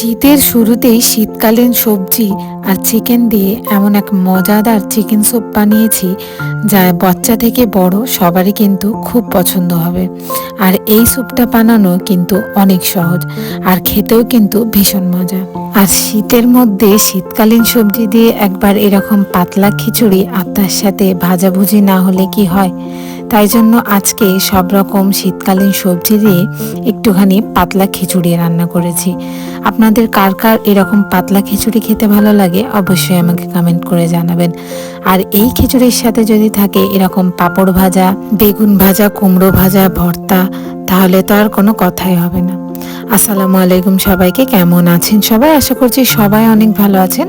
শীতের শুরুতেই শীতকালীন সবজি আর চিকেন দিয়ে এমন এক মজাদার চিকেন স্যুপ বানিয়েছি, যা বাচ্চা থেকে বড় সবারই কিন্তু খুব পছন্দ হবে। আর এই স্যুপটা বানানো কিন্তু অনেক সহজ আর খেতেও কিন্তু ভীষণ মজা। আর শীতের মধ্যে শীতকালীন সবজি দিয়ে একবার এরকম পাতলা খিচুড়ি আর তার সাথে ভাজাভুজি না হলে কি হয়? তাই জন্য আজকে সব রকম শীতকালীন সবজি দিয়ে একটুখানি পাতলা খিচুড়ি রান্না করেছি। আপনাদের কার কার এরকম পাতলা খিচুড়ি খেতে ভালো লাগে অবশ্যই আমাকে কমেন্ট করে জানাবেন। আর এই খিচুড়ির সাথে যদি থাকে এরকম পাঁপড় ভাজা, বেগুন ভাজা, কুমড়ো ভাজা, ভর্তা, তাহলে তো আর কোনো কথাই হবে না। আসসালামু আলাইকুম সবাইকে, কেমন আছেন সবাই? আশা করছি সবাই অনেক ভালো আছেন।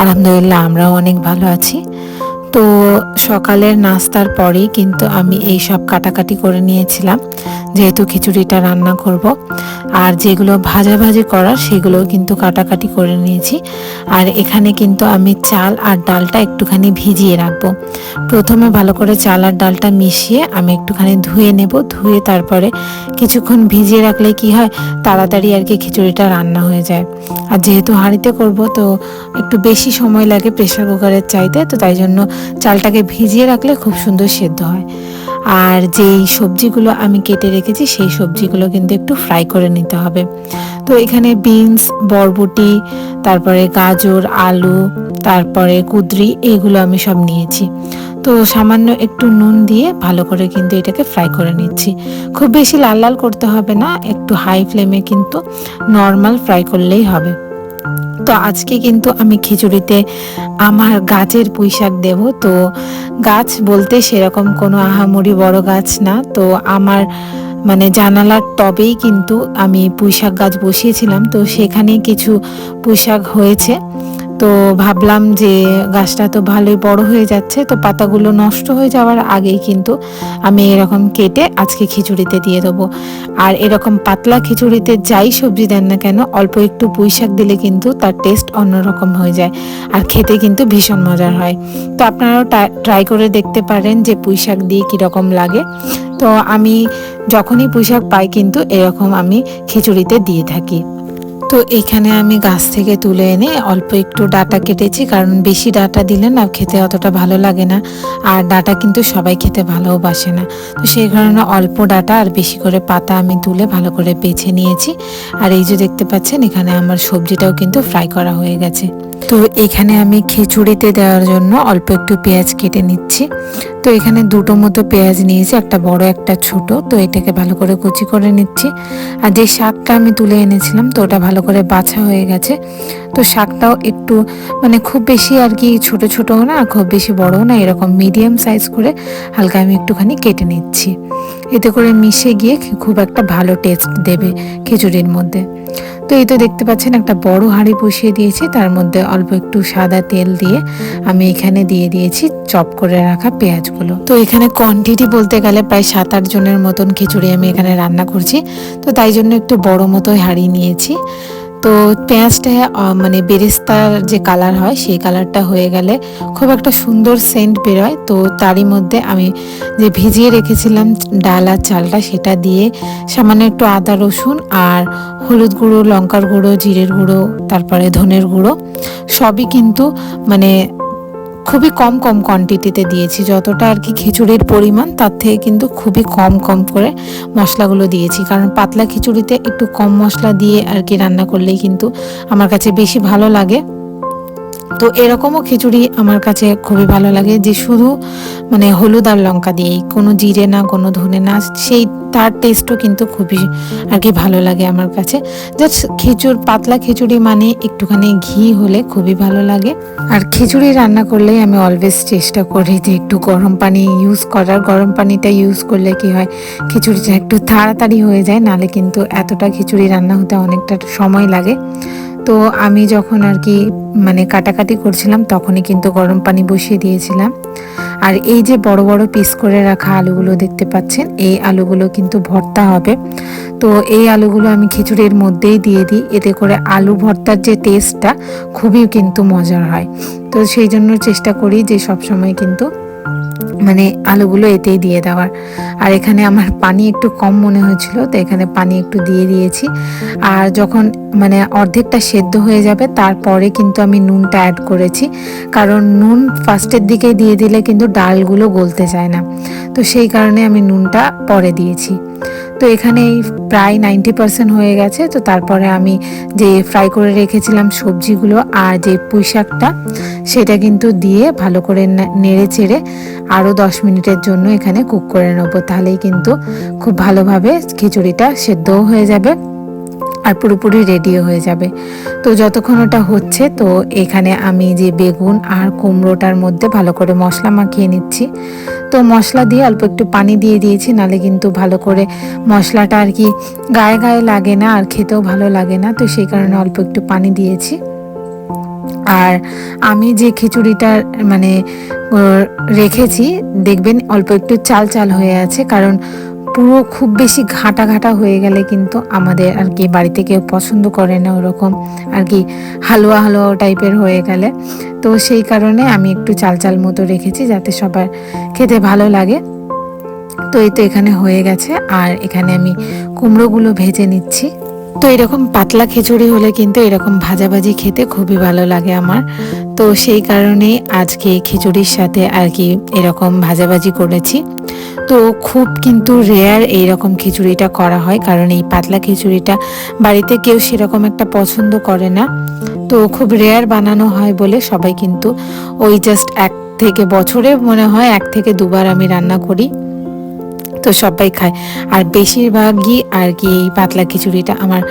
আলহামদুলিল্লাহ, আমরাও অনেক ভালো আছি। তো সকালের নাস্তার পরেই কিন্তু আমি এই সব কাটাকাটি করে নিয়েছিলাম, যেহেতু খিচুড়িটা রান্না করব। আর যেগুলো ভাজাভাজি করার সেগুলো কিন্তু কাটাকাটি করে নিয়েছি। আর এখানে কিন্তু আমি চাল আর ডালটা একটুখানি ভিজিয়ে রাখব। প্রথমে ভালো করে চাল আর ডালটা মিশিয়ে আমি একটুখানি ধুয়ে নেব। ধুয়ে তারপরে কিছুক্ষণ ভিজিয়ে রাখলে কি হয়? তাড়াতাড়ি আর কি খিচুড়িটা রান্না হয়ে যায়। আর যেহেতু হাঁড়িতে করব, তো একটু বেশি সময় লাগে প্রেশার কুকারের চাইতে, তো তাই জন্য চালটাকে ভিজিয়ে রাখলে খুব সুন্দর সেদ্ধ হয়। আর যেই সবজিগুলো আমি কেটে রেখেছি, সেই সবজিগুলো কিন্তু একটু ফ্রাই করে নিতে হবে। তো এখানে বিনস বরবটি, তারপরে গাজর, আলু, তারপরে কুদরি, এগুলো আমি সব নিয়েছি। তো সামান্য একটু নুন দিয়ে ভালো করে কিন্তু এটাকে ফ্রাই করে নিচ্ছি। খুব বেশি লাল লাল করতে হবে না, একটু হাই ফ্লেমে কিন্তু নর্মাল ফ্রাই করলেই হবে। তো আজকে কিন্তু আমি খিচুড়িতে আমার গাছের পুঁইশাক দেব। তো গাছ বলতে সেরকম কোনো আহামরি বড় গাছ না। তো আমার মানে জানালার টবেই কিন্তু আমি পুঁইশাক গাছ বসিয়েছিলাম। তো সেখানে কিছু পুঁশাক হয়েছে। তো ভাবলাম যে গাছটা তো ভালোই বড় হয়ে যাচ্ছে, তো পাতাগুলো নষ্ট হয়ে যাওয়ার আগেই কিন্তু আমি এরকম কেটে আজকে খিচুড়িতে দিয়ে দেবো। আর এরকম পাতলা খিচুড়িতে যাই সবজি দেন না কেন, অল্প একটু পুঁই শাক দিলে কিন্তু তার টেস্ট অন্যরকম হয়ে যায় আর খেতে কিন্তু ভীষণ মজার হয়। তো আপনারাও ট্রাই করে দেখতে পারেন যে পুঁই শাক দিয়ে কীরকম লাগে। তো আমি যখনই পুঁই শাক পাই কিন্তু এরকম আমি খিচুড়িতে দিয়ে থাকি। তো এখানে আমি গাছ থেকে তুলে এনে অল্প একটু ডাটা কেটেছি, কারণ বেশি ডাটা দিলে না খেতে অতটা ভালো লাগে না। আর ডাটা কিন্তু সবাই খেতে ভালোবাসে না। তো সেই কারণে অল্প ডাটা আর বেশি করে পাতা আমি তুলে ভালো করে বেছে নিয়েছি। আর এই যে দেখতে পাচ্ছেন, এখানে আমার সবজিটাও কিন্তু ফ্রাই করা হয়ে গেছে। তো এখানে আমি খিচুড়িতে দেওয়ার জন্য অল্প একটু পেঁয়াজ কেটে নিচ্ছি। তো এখানে দুটো মতো পেঁয়াজ নিয়েছি, একটা বড়, একটা ছোট। তো এটাকে ভালো করে কুচি করে নিচ্ছি। আর যে শাকটা আমি তুলে এনেছিলাম, তো ওটা ভালো করে বাছা হয়ে গেছে। তো শাকটাও একটু মানে খুব বেশি আর কি ছোট ছোট না, খুব বেশি বড় না, এরকম মিডিয়াম সাইজ করে হালকা আমি একটুখানি কেটে নিচ্ছি। এতে করে মিশে গিয়ে খুব একটা ভালো টেস্ট দেবে খিচুড়ির মধ্যে। তো এই তো দেখতে পাচ্ছেন একটা বড় হাঁড়ি বসিয়ে দিয়েছি। তার মধ্যে অল্প একটু সাদা তেল দিয়ে আমি এখানে দিয়ে দিয়েছি চপ করে রাখা পেঁয়াজগুলো। তো এখানে কোয়ান্টিটি বলতে গেলে প্রায় সাত আট জনের মতন খিচুড়ি আমি এখানে রান্না করছি। তো তাই জন্য একটু বড় মতোই হাঁড়ি নিয়েছি। তো পেঁয়াজটা মানে বেরেস্তার যে কালার হয়, সেই কালারটা হয়ে গেলে খুব একটা সুন্দর সেন্ট বেরোয়। তো তারই মধ্যে আমি যে ভিজিয়ে রেখেছিলাম ডাল আর চালটা, সেটা দিয়ে সামান্য একটু আদা, রসুন আর হলুদ গুঁড়ো, লঙ্কার গুঁড়ো, জিরের গুঁড়ো, তারপরে ধনের গুঁড়ো, সবই কিন্তু মানে খুবই কম কম কোয়ান্টিটিতে দিয়েছি। যতটা আর কি খিচুড়ির পরিমাণ, তার থেকে কিন্তু খুবই কম কম করে মশলাগুলো দিয়েছি। কারণ পাতলা খিচুড়িতে একটু কম মশলা দিয়ে আর কি রান্না করলেই কিন্তু আমার কাছে বেশি ভালো লাগে। তো এরকমও খিচুড়ি আমার কাছে খুবই ভালো লাগে যে শুধু মানে হলুদ আর লঙ্কা দিয়েই, কোনো জিরে না, কোনো ধনে না, সেই তার টেস্টও কিন্তু খুবই আর কি ভালো লাগে আমার কাছে। জাস্ট খিচুড়, পাতলা খিচুড়ি মানে একটুখানি ঘি হলে খুবই ভালো লাগে। আর খিচুড়ি রান্না করলেই আমি অলওয়েজ চেষ্টা করি যে একটু গরম পানি ইউজ করার। গরম পানিটা ইউজ করলে কি হয়, খিচুড়িটা একটু তাড়াতাড়ি হয়ে যায়, নালে কিন্তু এতটা খিচুড়ি রান্না হতে অনেকটা সময় লাগে। তো আমি যখন আর কি মানে কাটাকাটি করছিলাম, তখনই কিন্তু গরম পানি বসিয়ে দিয়েছিলাম। আর এই যে বড় বড় পিস করে রাখা আলুগুলো দেখতে পাচ্ছেন, এই আলুগুলো কিন্তু ভর্তা হবে। তো এই আলুগুলো আমি খিচুড়ির মধ্যেই দিয়ে দিই, এতে করে আলু ভর্তার যে টেস্টটা খুবই কিন্তু মজার হয়। তো সেই জন্য চেষ্টা করি যে সব সময় কিন্তু মানে আলুগুলো এতেই দিয়ে দেওয়ার। আর এখানে আমার পানি একটু কম মনে হয়েছিল, তো এখানে পানি একটু দিয়ে দিয়েছি। আর যখন মানে অর্ধেকটা সেদ্ধ হয়ে যাবে, তারপরে কিন্তু আমি নুনটা অ্যাড করেছি। কারণ নুন ফার্স্টের দিকে দিয়ে দিলে কিন্তু ডালগুলো গলতে চায় না। তো সেই কারণে আমি নুনটা পরে দিয়েছি। তো এখানে প্রায় নাইনটি পার্সেন্ট হয়ে গেছে। তো তারপরে আমি যে ফ্রাই করে রেখেছিলাম সবজিগুলো আর যে পুঁই শাকটা, সেটা কিন্তু দিয়ে ভালো করে নেড়ে চেড়ে আরও দশ মিনিটের জন্য এখানে কুক করে নেব। তাহলেই কিন্তু খুব ভালোভাবে খিচুড়িটা সেদ্ধও হয়ে যাবে। আর পুরোপুরি রেডিও হয়ে যাবে। তো যতক্ষণ ওটা হচ্ছে, তো এখানে আমি যে বেগুন আর কুমড়োটার মধ্যে ভালো করে মশলা মাখিয়ে নিচ্ছি। তো মশলা দিয়ে অল্প একটু পানি দিয়ে দিয়েছি, নালে কিন্তু ভালো করে মশলাটা আর কি গায়ে গায়ে লাগে না আর খেতেও ভালো লাগে না। তো সেই কারণে অল্প একটু পানি দিয়েছি। আর আমি যে খিচুড়িটা মানে রেখেছি, দেখবেন অল্প একটু চাল চাল হয়ে আছে, কারণ পুরো খুব বেশি ঘাটা ঘাটা হয়ে গেলে কিন্তু আমাদের আর কি বাড়িতে কেউ পছন্দ করে না ওরকম আর কি হালুয়া হালুয়া টাইপের হয়ে গেলে। তো সেই কারণে আমি একটু চাল চাল মতো রেখেছি যাতে সবার খেতে ভালো লাগে। তো এই তো এখানে হয়ে গেছে আর এখানে আমি কুমড়োগুলো ভেজে নিচ্ছি। তো এরকম পাতলা খিচুড়ি হলে কিন্তু এরকম ভাজাভাজি খেতে খুবই ভালো লাগে আমার। তো সেই কারণেই আজকে খিচুড়ির সাথে আর কি এরকম ভাজাভাজি করেছি। তো খুব কিন্তু রেয়ার এইরকম খিচুড়িটা করা হয়, কারণ এই পাতলা খিচুড়িটা বাড়িতে কেউ সেরকম একটা পছন্দ করে না। তো খুব রেয়ার বানানো হয় বলে সবাই কিন্তু ওই জাস্ট এক থেকে বছরে মনে হয় এক থেকে দুবার আমি রান্না করি। তো সবাই খায়। আর বেশিরভাগই আর কি এই পাতলা খিচুড়িটা আমার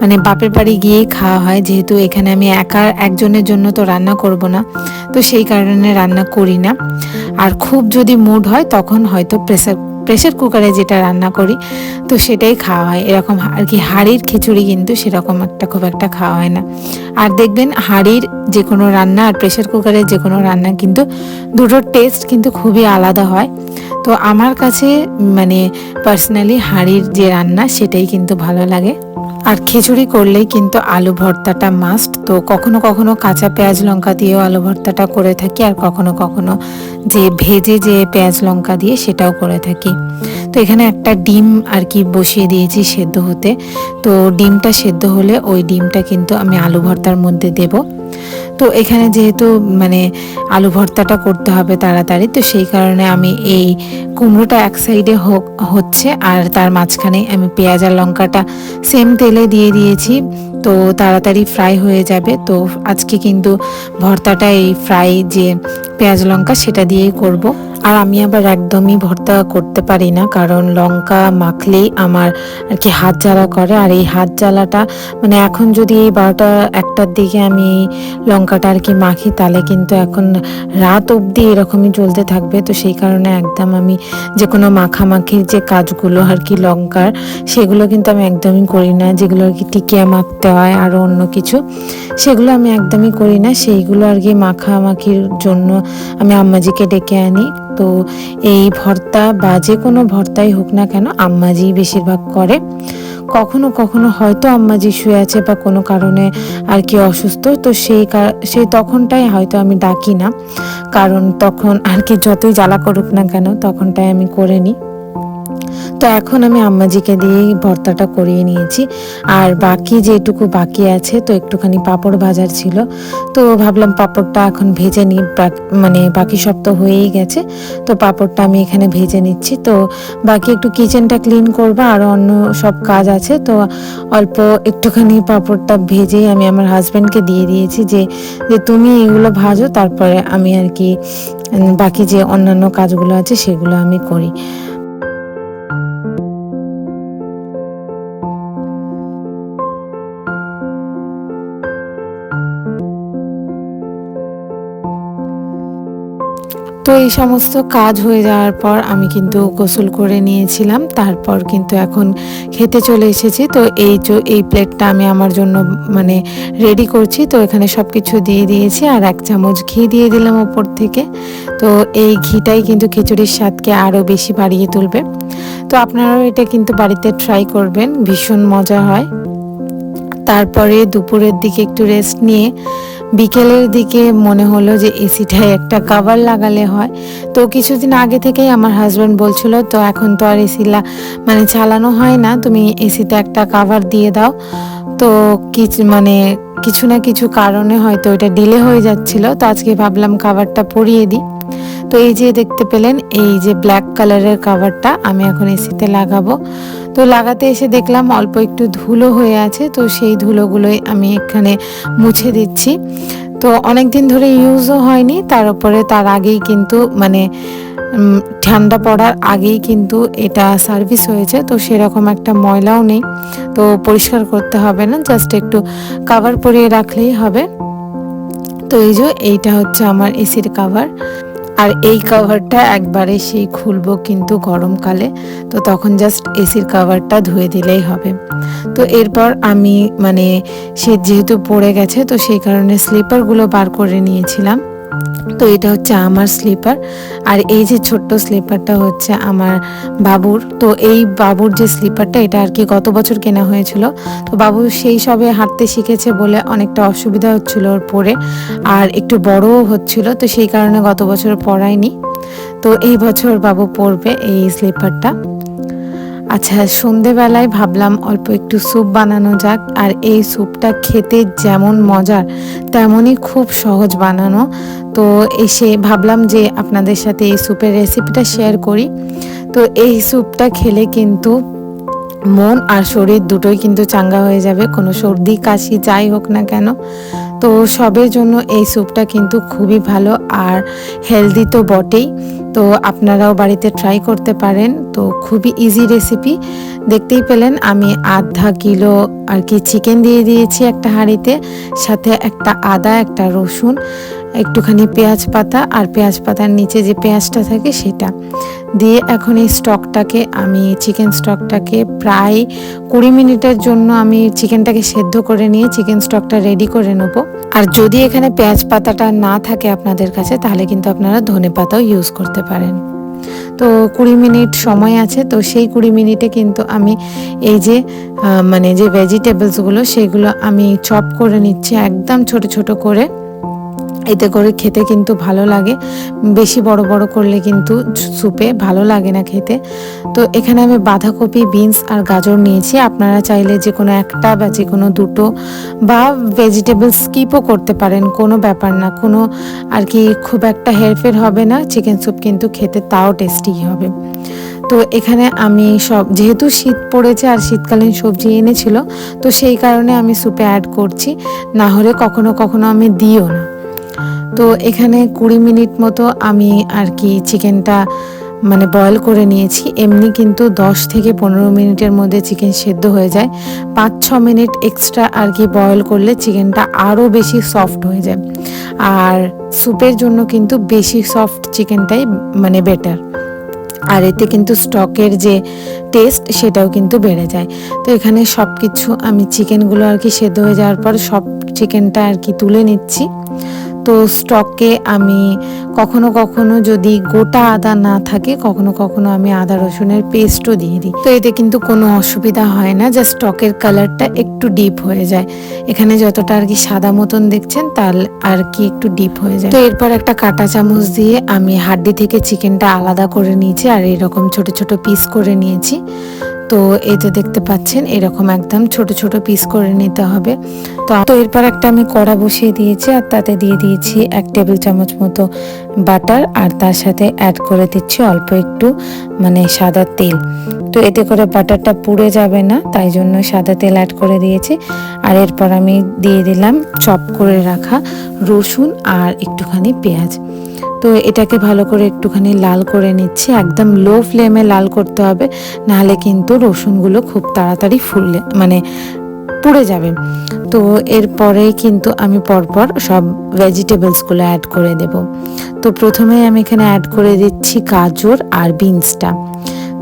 মানে বাপের বাড়ি গিয়েই খাওয়া হয়। যেহেতু এখানে আমি একা একজনের জন্য তো রান্না করব না, তো সেই কারণে রান্না করি না। আর খুব যদি মুড হয়, তখন হয়তো প্রেসার প্রেশার কুকারে যেটা রান্না করি, তো সেটাই খাওয়া হয়। এরকম আর কি হাড়ির খিচুড়ি কিন্তু সেরকম একটা খুব একটা খাওয়া হয় না। আর দেখবেন হাড়ির যে কোনো রান্না আর প্রেশার কুকারের যে কোনো রান্না কিন্তু দুটোর টেস্ট কিন্তু খুবই আলাদা হয়। তো আমার কাছে মানে পার্সোনালি হাঁড়ির যে রান্না সেটাই কিন্তু ভালো লাগে। আর খিচুড়ি করলেই কিন্তু আলু ভর্তাটা মাস্ট তো কখনো কখনো কাঁচা পেঁয়াজ লঙ্কা দিয়েও আলু ভর্তাটা করে থাকি, আর কখনো কখনো যে ভেজে যে পেঁয়াজ লঙ্কা দিয়ে সেটাও করে থাকি। তো এখানে একটা ডিম আর কি বসিয়ে দিয়েছি সেদ্ধ হতে। তো ডিমটা সেদ্ধ হলে ওই ডিমটা কিন্তু আমি আলু ভর্তার মধ্যে দেবো। তো এখানে যেহেতু মানে আলু ভর্তাটা করতে হবে তাড়াতাড়ি, তো সেই কারণে আমি এই কুমড়োটা এক সাইডে হোক, হচ্ছে আর তার মাঝখানে আমি পেঁয়াজ আর লঙ্কাটা সেম তেলে দিয়ে দিয়েছি। তো তাড়াতাড়ি ফ্রাই হয়ে যাবে। তো আজকে কিন্তু ভর্তাটা এই ফ্রাই যে পেঁয়াজ, লঙ্কা সেটা দিয়েই করব। আর আমি আবার একদমই ভর্তা করতে পারি না, কারণ লঙ্কা মাখলেই আমার আর কি হাত জ্বালা করে। আর এই হাত জ্বালাটা মানে এখন যদি এই বারোটা একটার দিকে আমি এই লঙ্কাটা আর কি মাখি তাহলে কিন্তু এখন রাত অবধি এরকমই চলতে থাকবে। তো সেই কারণে একদম আমি যে কোনো মাখামাখির যে কাজগুলো আর কি লঙ্কার, সেগুলো কিন্তু আমি একদমই করি না। যেগুলো আর কি টিকিয়া মাখতে হয় আরও অন্য কিছু, সেগুলো আমি একদমই করি না। সেইগুলো আর কি মাখামাখির জন্য আমি আম্মাজিকে ডেকে আনি। তো এই ভর্তা বা যে কোনো ভর্তাই হোক না কেন, আম্মাজি বেশিরভাগ করে। কখনো কখনো হয়তো আম্মাজি শুয়ে আছে বা কোনো কারণে আর কি অসুস্থ, তো সেই সেই তখনটাই হয়তো আমি ডাকি না। কারণ তখন আর কি যতই জ্বালা করুক না কেন তখনটাই আমি করে নিই। তো এখন আমি আম্মাজিকে দিয়েই ভর্তাটা করিয়ে নিয়েছি। আর বাকি যেটুকু বাকি আছে, তো একটুখানি পাঁপড় ভাজার ছিল। তো ভাবলাম পাঁপড়টা এখন ভেজে নিই মানে বাকি সব তো হয়েই গেছে। তো পাঁপড়টা আমি এখানে ভেজে নিচ্ছি। তো বাকি একটু কিচেনটা ক্লিন করব আর অন্য সব কাজ আছে। তো অল্প একটুখানি পাঁপড়টা ভেজেই আমি আমার হাজব্যান্ডকে দিয়ে দিয়েছি যে যে তুমি এগুলো ভাজো, তারপরে আমি আর কি বাকি যে অন্যান্য কাজগুলো আছে, সেগুলো আমি করি। তো এই সমস্ত কাজ হয়ে যাওয়ার পর আমি কিন্তু গোসল করে নিয়েছিলাম। তারপর কিন্তু এখন খেতে চলে এসেছি। তো এই এই প্লেটটা আমি আমার জন্য মানে রেডি করছি। তো এখানে সব কিছু দিয়ে দিয়েছি আর এক চামচ ঘি দিয়ে দিলাম ওপর থেকে। তো এই ঘিটাই কিন্তু খিচুড়ির স্বাদকে আরও বেশি বাড়িয়ে তুলবে। তো আপনারাও এটা কিন্তু বাড়িতে ট্রাই করবেন। ভীষণ মজা হয়। তারপরে দুপুরের দিকে একটু রেস্ট নিয়ে বিকেলের দিকে মনে হলো যে এসিটায় একটা কাভার লাগালে হয়। তো কিছুদিন আগে থেকেই আমার হাজব্যান্ড বলছিল, তো এখন তো আর এসি মানে চালানো হয় না, তুমি এসিতে একটা কাভার দিয়ে দাও। তো কিছু মানে কিছু না কিছু কারণে হয়তো এটা ডিলে হয়ে যাচ্ছিল, তো আজকে ভাবলাম কাভারটা পরিয়ে দিই। তো এই যে দেখতে পেলেন, এই যে ব্ল্যাক কালারের কাভারটা আমি এখন এসিতে লাগাবো। তো লাগাতে এসে দেখলাম অল্প একটু ধুলো হয়ে আছে, তো সেই ধুলোগুলোই আমি এখানে মুছে দিচ্ছি। তো অনেক দিন ধরে ইউজও হয়নি, তার উপরে তার আগেই কিন্তু মানে ঠান্ডা পড়ার আগেই কিন্তু এটা সার্ভিস হয়েছে, তো সেরকম একটা ময়লাও নেই। তো পরিষ্কার করতে হবে না জাস্ট একটু কাভার পরিয়ে রাখলেই হবে। তো এই যে এইটা হচ্ছে আমার এসির কাভার আর এই কাভারটা একবারে সেই খুলবো কিন্তু গরমকালে। তো তখন জাস্ট এসির কাভারটা ধুয়ে দিলেই হবে। তো এরপর আমি মানে সে যেহেতু পড়ে গেছে, তো সেই কারণে স্লিপারগুলো বার করে নিয়েছিলাম। তো এটা হচ্ছে আমার স্লিপার। আর এই যে ছোট্ট স্লিপারটা হচ্ছে আমার বাবুর। তো এই বাবুর যে স্লিপারটা, এটা আর কি গত বছর কেনা হয়েছিল। তো বাবু সেই সবে হাঁটতে শিখেছে বলে অনেকটা অসুবিধা হচ্ছিল ওর পরে, আর একটু বড়ও হচ্ছিল, তো সেই কারণে গত বছর পড়ায়নি তো এই বছর বাবু পরবে এই স্লিপারটা। আচ্ছা সন্ধেবেলায় ভাবলাম অল্প একটু স্যুপ বানানো যাক, আর এই স্যুপটা খেতে যেমন মজার তেমনই খুব সহজ বানানো। তো এসে ভাবলাম যে আপনাদের সাথে এই স্যুপের রেসিপিটা শেয়ার করি। তো এই স্যুপটা খেলে কিন্তু মন আর শরীর দুটোই কিন্তু চাঙ্গা হয়ে যাবে, কোনো সর্দি, কাশি, যাই হোক না কেন। তো সবের জন্য এই স্যুপটা কিন্তু খুবই ভালো আর হেলদি তো বটেই। তো আপনারাও বাড়িতে ট্রাই করতে পারেন। তো খুবই ইজি রেসিপি দেখতেই পেলেন, আমি আধা কিলো আর কি চিকেন দিয়ে দিয়েছি একটা হাঁড়িতে, সাথে একটা আদা, একটা রসুন, একটুখানি পেঁয়াজ পাতা, আর পেঁয়াজ পাতার নিচে যে পেঁয়াজটা থাকে সেটা। দিয়ে এখন এই স্টকটাকে, আমি চিকেন স্টকটাকে প্রায় কুড়ি মিনিটের জন্য আমি চিকেনটাকে সেদ্ধ করে নিয়ে চিকেন স্টকটা রেডি করে নেব। আর যদি এখানে পেঁয়াজ পাতাটা না থাকে আপনাদের কাছে, তাহলে কিন্তু আপনারা ধনে পাতাও ইউজ করতে পারেন। তো কুড়ি মিনিট সময় আছে, তো সেই কুড়ি মিনিটে কিন্তু আমি এই যে মানে যে ভেজিটেবলসগুলো সেগুলো আমি চপ করে নিচ্ছি, একদম ছোট ছোট করে। এতে করে খেতে কিন্তু ভালো লাগে। বেশি বড় বড় করলে কিন্তু স্যুপে ভালো লাগে না খেতে। তো এখানে আমি বাঁধাকপি বিনস আর গাজর নিয়েছি। আপনারা চাইলে যে কোনো একটা বা যে কোনো দুটো বা ভেজিটেবল স্কিপও করতে পারেন, কোনো ব্যাপার না। কোনো আর কি খুব একটা হেরফের হবে না চিকেন স্যুপ কিন্তু খেতে তাও টেস্টি হবে। তো এখানে আমি সব, যেহেতু শীত পড়েছে আর শীতকালীন সবজি এনেছিল, তো সেই কারণে আমি স্যুপে অ্যাড করছি। না হলে কখনো কখনো আমি দিও না। তো এখানে কুড়ি মিনিট মতো আমি আর কি চিকেনটা মানে বয়েল করে নিয়েছি। এমনি কিন্তু দশ থেকে পনেরো মিনিটের মধ্যে চিকেন সেদ্ধ হয়ে যায়। পাঁচ, ছ মিনিট এক্সট্রা আর কি বয়েল করলে চিকেনটা আরও বেশি সফট হয়ে যায়। আর স্যুপের জন্য কিন্তু বেশি সফট চিকেনটাই মানে বেটার আর এতে কিন্তু স্টকের যে টেস্ট সেটাও কিন্তু বেড়ে যায়। তো এখানে সব কিছু আমি চিকেনগুলো আর কি সেদ্ধ হয়ে যাওয়ার পর সব চিকেনটা আর কি তুলে নিচ্ছি। তো স্টকে আমি কখনো কখনো যদি গোটা আদা না থাকে, কখনো কখনো আমি আদা রসুনের পেস্টও দিয়ে দিই। তো এতে কিন্তু কোনো অসুবিধা হয় না যে স্টকের কালারটা একটু ডিপ হয়ে যায়। এখানে যতটা আর কি সাদা মতন দেখছেন, তার আর কি একটু ডিপ হয়ে যায়। তো এরপর একটা কাটা চামচ দিয়ে আমি হাড্ডি থেকে চিকেনটা আলাদা করে নিয়েছি, আর এরকম ছোট ছোট পিস করে নিয়েছি। তো এই যে দেখতে পাচ্ছেন, এরকম একদম ছোট ছোট পিস করে নিতে হবে। তো তো এরপর একটা আমি কড়া বসিয়ে দিয়েছি, আর তাতে দিয়ে দিয়েছি এক টেবিল চামচ মতো বাটার, আর তার সাথে অ্যাড করে দিচ্ছি অল্প একটু মানে সাদা তেল। তো এতে করে বাটারটা পুড়ে যাবে না, তাই জন্য সাদা তেল অ্যাড করে দিয়েছি। আর এরপর আমি দিয়ে দিলাম, চপ করে রাখা রসুন আর একটুখানি পেঁয়াজ। তো এটাকে ভালো করে একটুখানি লাল করে নিচ্ছি। একদম লো ফ্লেমে লাল করতে হবে, নাহলে কিন্তু রসুনগুলো খুব তাড়াতাড়ি ফুললে মানে পুড়ে যাবে। তো এরপরেই কিন্তু আমি পরপর সব ভেজিটেবলসগুলো অ্যাড করে দেব। তো প্রথমে আমি এখানে অ্যাড করে দিচ্ছি গাজর আর বিনসটা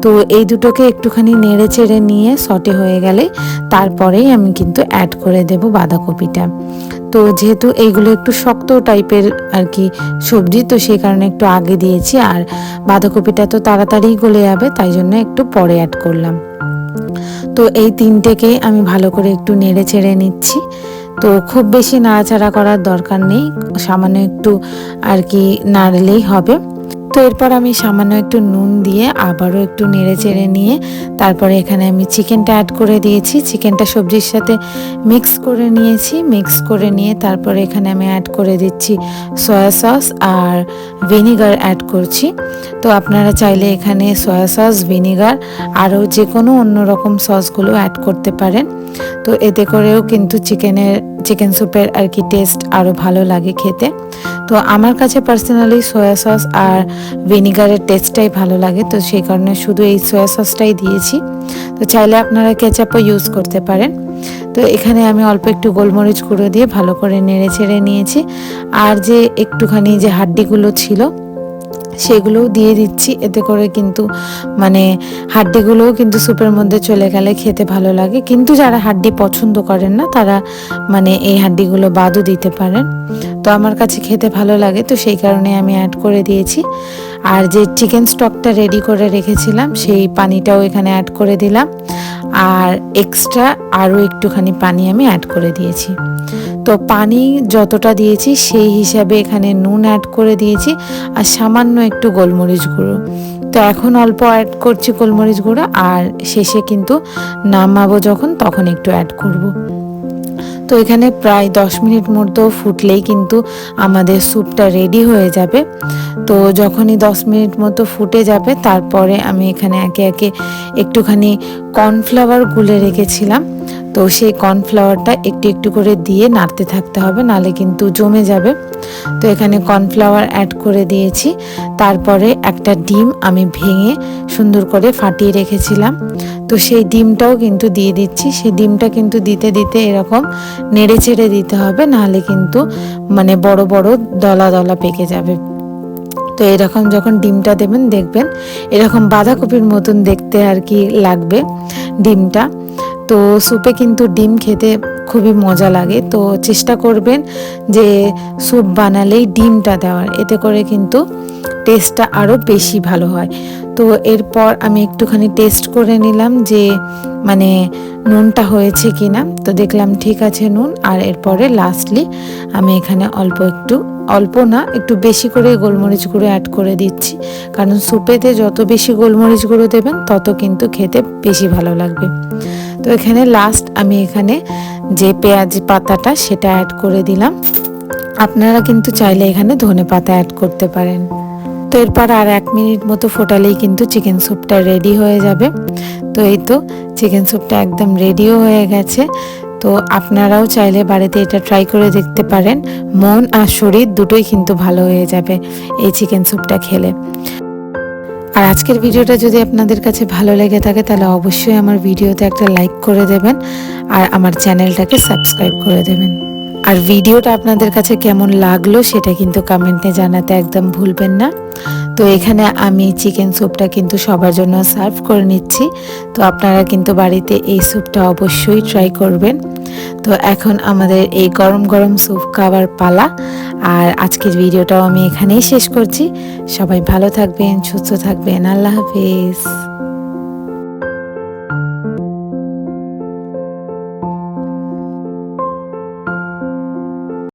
তো এই দুটোকে একটুখানি নেড়ে চেড়ে নিয়ে সটে হয়ে গেলে, তারপরেই আমি কিন্তু অ্যাড করে দেব বাঁধাকপিটা। তো যেহেতু এইগুলো একটু শক্ত টাইপের আর কি সবজি, তো সেই কারণে একটু আগে দিয়েছি আর বাঁধাকপিটা তো তাড়াতাড়ি গলে যাবে, তাই জন্য একটু পরে অ্যাড করলাম। তো এই তিনটেকেই আমি ভালো করে একটু নেড়ে ছেড়ে নিচ্ছি। তো খুব বেশি নাড়াচাড়া করার দরকার নেই, সামান্য একটু আর কি নাড়লেই হবে। তো এরপর আমি সামান্য একটু নুন দিয়ে আবারও একটু নেড়ে চেড়ে নিয়ে তারপরে এখানে আমি চিকেনটা অ্যাড করে দিয়েছি। চিকেনটা সবজির সাথে মিক্স করে নিয়েছি। মিক্স করে নিয়ে তারপরে এখানে আমি অ্যাড করে দিচ্ছি সয়া সস আর ভিনিগার অ্যাড করছি। তো আপনারা চাইলে এখানে সয়া সস ভিনিগার আরও যে কোনো অন্য রকম সসগুলো অ্যাড করতে পারেন। তো এতে করেও কিন্তু চিকেনের, চিকেন স্যুপের আর কি টেস্ট আরও ভালো লাগে খেতে। তো আমার কাছে পার্সোনালি সয়া সস আর ভিনিগারের টেস্টটাই ভালো লাগে, তো সেই কারণে শুধু এই সয়া সসটাই দিয়েছি। তো চাইলে আপনারা কেচাপও ইউজ করতে পারেন। তো এখানে আমি অল্প একটু গোলমরিচ গুঁড়ো দিয়ে ভালো করে নেড়ে ছেড়ে নিয়েছি। আর যে একটুখানি যে হাড্ডিগুলো ছিল, সেগুলোও দিয়ে দিচ্ছি। এতে করে কিন্তু মানে হাড্ডিগুলোও কিন্তু স্যুপের মধ্যে চলে গেলে খেতে ভালো লাগে। কিন্তু যারা হাড্ডি পছন্দ করেন না, তারা মানে এই হাড্ডিগুলো বাদও দিতে পারেন। তো আমার কাছে খেতে ভালো লাগে, তো সেই কারণে আমি অ্যাড করে দিয়েছি। আর যে চিকেন স্টকটা রেডি করে রেখেছিলাম, সেই পানিটাও এখানে অ্যাড করে দিলাম। আর এক্সট্রা আরও একটুখানি পানি আমি অ্যাড করে দিয়েছি। তো পানি যতটা দিয়েছি, সেই হিসাবে এখানে নুন অ্যাড করে দিয়েছি, আর সামান্য একটু গোলমরিচ গুঁড়ো। তো এখন অল্প অ্যাড করছি গোলমরিচ গুঁড়ো, আর শেষে কিন্তু নামাবো যখন, তখন একটু অ্যাড করব। তো এখানে প্রায় দশ মিনিট মতো ফুটলেই কিন্তু আমাদের স্যুপটা রেডি হয়ে যাবে। তো যখনই দশ মিনিট মতো ফুটে যাবে, তারপরে আমি এখানে একে একে একটুখানি কর্নফ্লাওয়ার গুলে রেখেছিলাম। তো সেই কর্নফ্লাওয়ারটা একটু একটু করে দিয়ে নাড়তে থাকতে হবে, নালে কিন্তু জমে যাবে। তো এখানে কর্নফ্লাওয়ার অ্যাড করে দিয়েছি। তারপরে একটা ডিম আমি ভেঙে সুন্দর করে ফাটিয়ে রেখেছিলাম। তো সেই ডিমটাও কিন্তু দিয়ে দিচ্ছি। সেই ডিমটা কিন্তু দিতে দিতে এরকম নেড়ে ছেড়ে দিতে হবে নাহলে কিন্তু মানে বড় বড় দলা দলা পেকে যাবে। তো এরকম যখন ডিমটা দেবেন, দেখবেন এরকম বাঁধাকপির মতন দেখতে আর কি লাগবে ডিমটা। তো স্যুপে কিন্তু ডিম খেতে খুবই মজা লাগে। তো চেষ্টা করবেন যে স্যুপ বানালেই ডিমটা দেওয়ার। এতে করে কিন্তু টেস্টটা আরও বেশি ভালো হয়। তো এরপর আমি একটুখানি টেস্ট করে নিলাম যে মানে নুনটা হয়েছে কি না তো দেখলাম ঠিক আছে নুন। আর এরপরে লাস্টলি আমি এখানে অল্প একটু, অল্প না, একটু বেশি করে গোলমরিচ গুঁড়ো অ্যাড করে দিচ্ছি। কারণ স্যুপেতে যত বেশি গোলমরিচ গুঁড়ো দেবেন, তত কিন্তু খেতে বেশি ভালো লাগবে। তো এখানে লাস্ট আমি এখানে যে পেঁয়াজ পাতাটা সেটা অ্যাড করে দিলাম। আপনারা কিন্তু চাইলে এখানে ধনে পাতা অ্যাড করতে পারেন। তো এরপর আর এক মিনিট মতো ফোটালেই কিন্তু চিকেন স্যুপটা রেডি হয়ে যাবে। তো এই তো চিকেন স্যুপটা একদম রেডিও হয়ে গেছে। তো আপনারাও চাইলে বাড়িতে এটা ট্রাই করে দেখতে পারেন। মন আর শরীর দুটোই কিন্তু ভালো হয়ে যাবে এই চিকেন স্যুপটা খেলে। আর আজকের ভিডিওটা যদি আপনাদের কাছে ভালো লেগে থাকে, তাহলে অবশ্যই আমার ভিডিওতে একটা লাইক করে দেবেন আর আমার চ্যানেলটাকে সাবস্ক্রাইব করে দেবেন। আর ভিডিওটা আপনাদের কাছে কেমন লাগল সেটা কিন্তু কমেন্টে জানাতে একদম ভুলবেন না। তো এখানে আমি চিকেন স্যুপটা কিন্তু সবার জন্য সার্ভ করে নিচ্ছি। তো আপনারা কিন্তু বাড়িতে এই স্যুপটা অবশ্যই ট্রাই করবেন। তো এখন আমাদের এই গরম গরম স্যুপ খাবার পালা। আর আজকের ভিডিওটাও আমি এখানেই শেষ করছি। সবাই ভালো থাকবেন, সুস্থ থাকবেন। আল্লাহ হাফিজ।